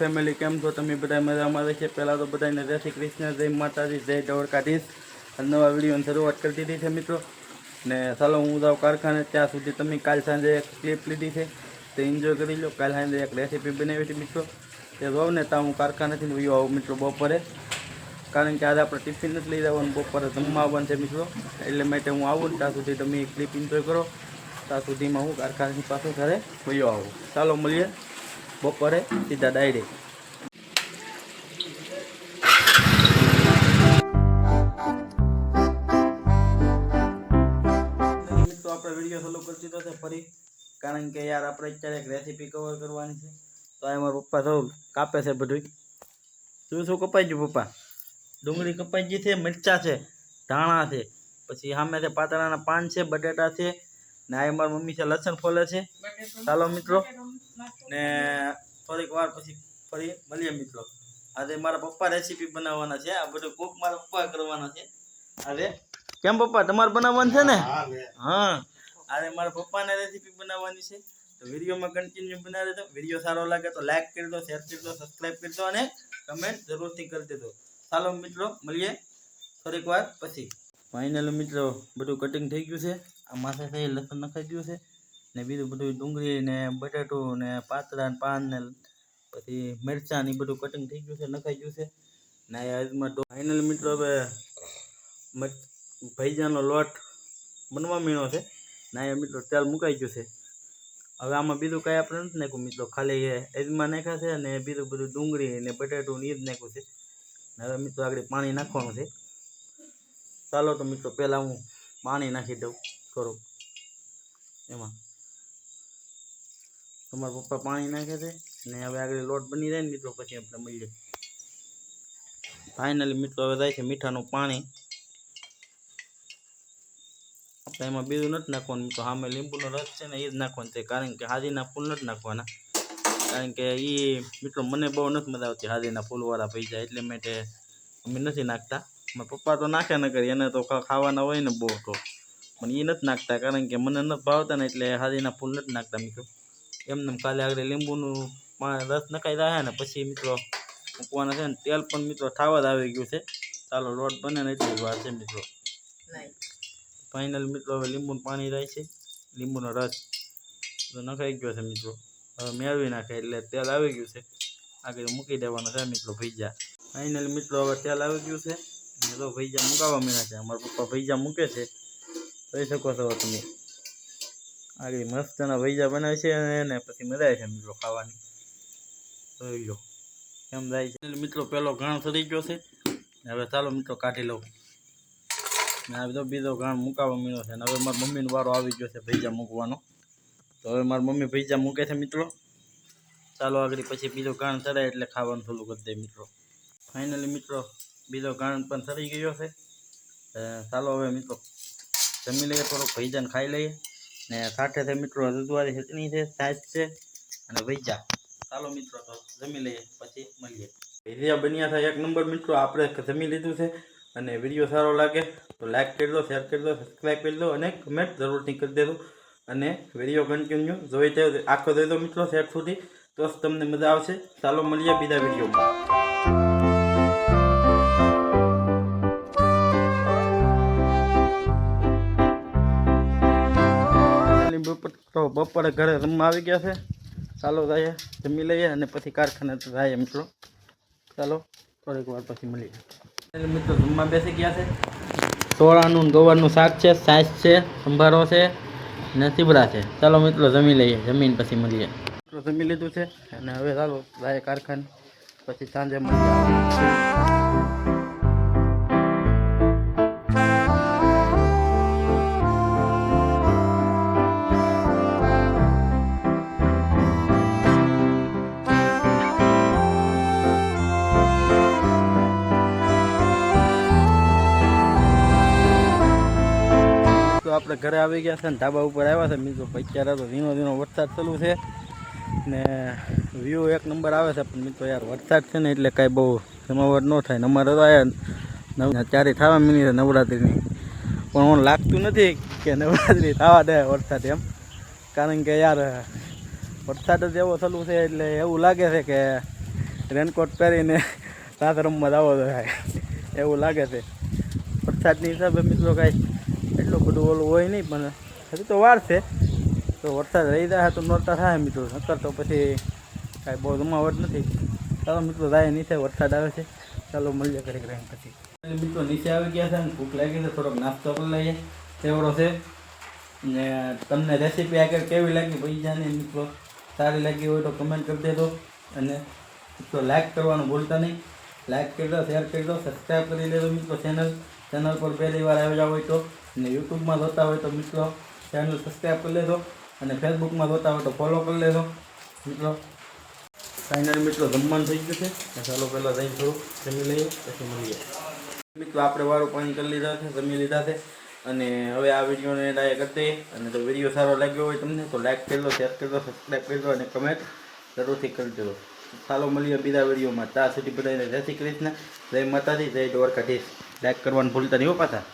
Family કેમ છો? તમે બધા મજામાં રહેશે પહેલાં તો બધાને જય શ્રી કૃષ્ણ, જય માતાજી, જય દ્વારકાધીશ. નવા વિડીયોની શરૂઆત કરી દીધી છે મિત્રો. ને ચાલો, હું જાઉં કારખાને. ત્યાં સુધી તમે કાલ સાંજે એક ક્લિપ લીધી છે. તે એન્જોય કરી લો. કાલ સાંજે એક રેસીપી બનાવી હતી મિત્રો. તે જોઉં ને, ત્યાં હું કારખાનેથી વયો આવું મિત્રો બપોરે. કારણ કે આજે આપણે ટિફિન નથી લઈ જવાનું, બપોરે જમવા છે મિત્રો. એટલે માટે હું આવું ને, ત્યાં સુધી તમે ક્લિપ એન્જોય કરો. ત્યાં સુધીમાં હું કારખાનાની પાસે ઘરે વયો આવું. ચાલો, મળીએ. બપોરે સીધા ડાયરેક્ટ વીડિયો ચાલુ કરી દીધો છે ફરી. કારણ કે યાર આપણે રેસીપી કવર કરવાની છે. તો આ મારા પપ્પા સૌ કાપે છે બધું શું શું કપાઈ ગયું પપ્પા? ડુંગળી કપાઈ છે, મરચાં છે, ધાણા છે. પછી સામે છે પાતળાના પાન છે, બટેટા છે ને આ મારી મમ્મી છે, લસણ ફોલે છે. ચાલો મિત્રો. ને થોડીક વાર પછી ફરી મળીએ મિત્રો. આજે મારા પપ્પા રેસીપી બનાવવાના છે. આ બધું કોક મારા પપ્પા કરવાના છે. આજે કેમ પપ્પા? તમારે બનાવવાનું છે ને? હા આજે મારા પપ્પાને રેસીપી બનાવવાની છે. તો વિડીયોમાં કન્ટિન્યુ બનાવી દેજો વીડિયો સારો લાગે તો લાઈક કરી દો શેર કરી દો સબસ્ક્રાઈબ કરી દો અને કમેન્ટ જરૂરથી કરી દેજો. ચાલો મિત્રો મળીએ થોડીક વાર પછી. ફાઇનલ મિત્રો બધું કટિંગ થઈ ગયું છે. આ માથે થઈ લસણ નખાઈ ગયું છે. ને બીજું બધું ડુંગળી ને બટાટું ને પાતળા ને પાન ને પછી મરચાં ને બધું કટિંગ થઈ ગયું છે, નખાઈ ગયું છે. ને આજમાં ફાઇનલ મિત્રો હવે ભૈજાનો લોટ બનવા મીણો છે. ને અહીંયા મિત્રો તેલ મુકાઈ ગયું છે. હવે આમાં બીજું કાંઈ આપણે નથી નાખ્યું મિત્રો. ખાલી એ એજમાં નાખ્યા છે અને બીજું બધું ડુંગળી ને બટાટું ને એ જ નાખ્યું છે. હવે મિત્રો આગળ પાણી નાખવાનું છે. ચાલો તો મિત્રો પહેલાં હું પાણી નાખી દઉં. થોડુંક એમાં. તમારા પપ્પા પાણી નાખે છે ને હવે આગળ લોટ બની જાય ને મિત્રો, પછી આપણે મળીએ. ફાઇનલી મિત્રો, હવે જાય છે મીઠાનું પાણી. આપણે એમાં બીજું નથી નાખવાનું મિત્રો સામે લીંબુનો રસ છે ને એ જ નાખવાનું છે, કારણ કે હાજીના ફૂલ નથી નાખવાના. કારણ કે એ મિત્રો, મને બહુ નથી મજા આવતી હાજીના ફૂલવાળા પૈસા એટલે માટે અમે નથી નાખતા. મારા પપ્પા તો નાખે ન કરી, એને તો ખાવાના હોય ને બહુ તો. પણ એ નથી નાખતા, કારણ કે મને નથી ભાવતા ને એટલે હાજીના ફૂલ નથી નાખતા મિત્રો. એમને કાલે આગળ લીંબુનું રસ નખાઈ રહ્યા ને પછી મિત્રો મૂકવાના છે ને તેલ પણ મિત્રો ઠાવા જ આવી ગયું છે. ચાલો લોટ બને ને એટલી વાર છે મિત્રો. ફાઇનલ મિત્રો હવે લીંબુનું પાણી રહે છે. લીંબુનો રસ નખાઈ ગયો છે મિત્રો. હવે મેળવી નાખે એટલે તેલ આવી ગયું છે. આગળ મૂકી દેવાનું છે મિત્રો ભીજા ફાઇનલ મિત્રો હવે તેલ આવી ગયું છે. મિત્રો ભૈજા મુકાવા મીના છે. અમારા પપ્પા ભૈજા મૂકે છે. જોઈ શકો છો તમે. આગળ મસ્તના ભૈજા બનાવે છે અને પછી મજા છે મિત્રો ખાવાની. જોઈ લો, કેમ જાય છે. મિત્રો પેલો ઘાણ સરી ગયો છે. હવે ચાલો મિત્રો કાઢી લઉં. ને આ બીજો ઘાણ મૂકાવા મળ્યો છે. અને હવે મારી મમ્મીનો વારો આવી ગયો છે ભૈજા મૂકવાનો. તો હવે મારી મમ્મી ભૈજા મૂકે છે મિત્રો. ચાલો આગળ પછી બીજો ઘાણ ચડાય એટલે ખાવાનું થોડું કરી દે મિત્રો. ફાઇનલી મિત્રો, બીજો ઘાણ પણ સરી ગયો છે. ચાલો હવે મિત્રો, જમી લઈએ, થોડોક ભૈજાને ખાઈ લઈએ. ને સાથે છે મિત્રો રજવાડી ચટણી છે છાશ છે. અને વૈજા. ચાલો મિત્રો, તો જમી લઈએ, પછી મળીએ. ભૈયા બન્યા થાય એક નંબર મિત્રો, આપણે જમી લીધું છે. અને વીડિયો સારો લાગે તો લાઇક કરી દો શેર કરી દો સબસ્ક્રાઈબ કરી દો અને કમેન્ટ જરૂરથી કરી દેજો. અને વીડિયો કન્ટિન્યુ જોઈ જાય આખો દઈ દો મિત્રો શેર સુધી. તો તમને મજા આવશે. ચાલો મળીએ બીજા વિડીયોમાં. બપોર બપોરે ઘરે રમવા આવી ગયા છે. ચાલો જઈએ, જમી લઈએ અને પછી કારખાને જઈએ મિત્રો. ચાલો, થોડીક વાર પછી મળીએ. મિત્રો જમવા બેસી ગયા છે. સોળાનું ગવારનું શાક છે, સાસ છે, સંભારો છે ને સીબડા છે. ચાલો મિત્રો જમી લઈએ, જમીન પછી મળીએ. મિત્રો જમી લીધું છે અને હવે ચાલો જાય કારખાને. પછી સાંજે મળીએ. આપણે ઘરે આવી ગયા છે ને ધાબા ઉપર આવ્યા છે. મિત્રો અત્યારે તો ધીનો ધીનો વરસાદ ચાલુ છે. ને વ્યૂ એક નંબર આવે છે, પણ મિત્રો યાર વરસાદ છે ને એટલે કાંઈ બહુ જમાવટ ન થાય. અમારે તો આવ્યા નવ ચારે થવા મિનિટ છે નવરાત્રિની. પણ મને લાગતું નથી કે નવરાત્રિ થવા દે વરસાદ એમ. કારણ કે યાર, વરસાદ જ એવો ચાલુ છે એટલે એવું લાગે છે કે રેનકોટ પહેરીને રાત રમવા આવો થાય એવું લાગે છે. વરસાદની હિસાબે મિત્રો કાંઈ એટલું ઓલું હોય નહીં, પણ હજી તો વાર છે. તો વરસાદ રહી જાય તો નોરતા થાય મિત્રો. નકર તો પછી કાંઈ બહુ જમાવટ નથી. ચાલો મિત્રો, જાય નીચે, વરસાદ આવે છે. ચાલો મળીએ કરી કરીને પછી. મિત્રો, નીચે આવી ગયા છે અને ભૂખ લાગી છે, થોડોક નાસ્તો કરી લઈએ. તેવડો છે? ને તમને રેસીપી આગળ કેવી લાગી પૈસાને મિત્રો? સારી લાગી હોય તો કમેન્ટ કરી દેજો. અને મિત્રો લાઈક કરવાનું ભૂલતા નહીં. લાઈક કરી દો શેર કરી દો સબસ્ક્રાઈબ કરી દેજો મિત્રો ચેનલ ચેનલ પર પહેલી વાર આવ્યા હોય તો. અને યુટ્યુબમાં જોતા હોય તો મિત્રો ચેનલ સબસ્ક્રાઈબ કરી લેજો અને ફેસબુકમાં જોતા હોય તો ફોલો કરી લેજો. મિત્રો ફાઇનલ મિત્રો જમવાનું થઈ ગયું છે. ચાલો પહેલાં જઈને થોડું જમી લઈએ, પછી મળીએ. મિત્રો, આપણે વાળું પાણી કરી લીધા છે, જમી લીધા છે. અને હવે આ વિડીયોને લાઈક કરી દઈએ. અને જો વીડિયો સારો લાગ્યો હોય તમને, તો લાઈક કરી દો શેર કરી દો સબસ્ક્રાઈબ કરી દો અને કમેન્ટ જરૂરથી કરી દેજો. ચાલો મળીએ બીજા વિડીયોમાં. ત્યાં સુધી બધાને જય શ્રી કૃષ્ણ, જય માતાજી, જય દ્વારકાધીશ. લાઈક કરવાનું ભૂલતા નહીં હો પાછા.